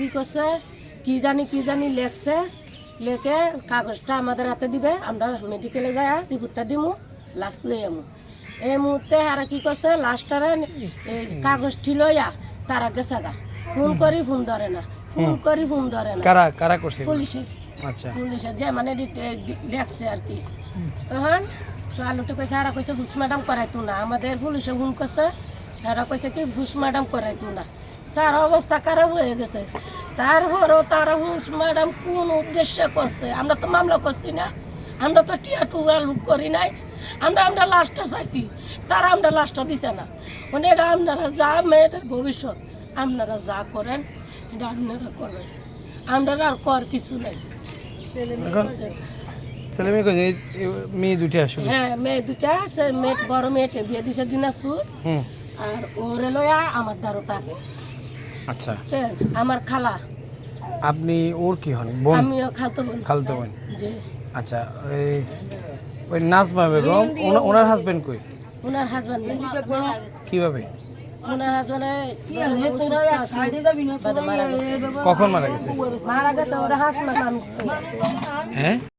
কি করছে? কি জানি কি জানি লেখছে। লেখে কাগজটা আমাদের হাতে দিবে। আমরা মেডিকেলে যাই রিপোর্টটা দিমু লাস্ট লই আমু এই মুহূর্তে আর কি করছে? লাস্টারে কাগজটি লইয়া তারা গেছে গা। ফোন করি ফোন ধরে না। ফোন করি ফোন ধরে না। কারা কারা করছে? পুলিশে। আচ্ছা। পুলিশে যে মানে দেখছে আর কি। তখন আলুটা কইছে হারা কইছে ঘুষ ম্যাডাম করাইতো না। আমাদের পুলিশে ফোন করছে। হারা কইছে কি ঘুষ ম্যাডাম করাইতো না। স্যার অবস্থা খারাপ হয়ে গেছে। তারপরও তারা ম্যাডাম কোন উদ্দেশ্যে করছে? আমরা তো মামলা করছি না। আমরা তো টিয়া টুয়াল করি নাই। আমরা আমরা লাস্টটা চাইছি। তারা আমরা লাস্টটা দিছে না। মানে এটা আপনারা যা মেয়েদের ভবিষ্যৎ আপনারা যা করেন এটা আপনারা করেন। আমরা আর কর কিছু নেই। ছেলে মেয়ে কই? মেয়ে দুটো আসলে হ্যাঁ মেয়ে দুটা মেয়ে বড় মেয়েকে বিয়ে দিছে দিনাজপুর। আর ওরে লয়া আমার দ্বারও থাকে আচ্ছা। সে আমার খালা। আপনি ওর কি হন? বোন? আমিও খালতো বোন। খালতো বোন। আচ্ছা ওই ওই নাজমা বেগম ওনার হাজবেন্ড কই? ওনার হাজব্যান্ড নেই। কীভাবে? ওনার হাজব্যান্ড কখন মারা গেছে? মারা গেছে ওরা হাসপাতাল হ্যাঁ?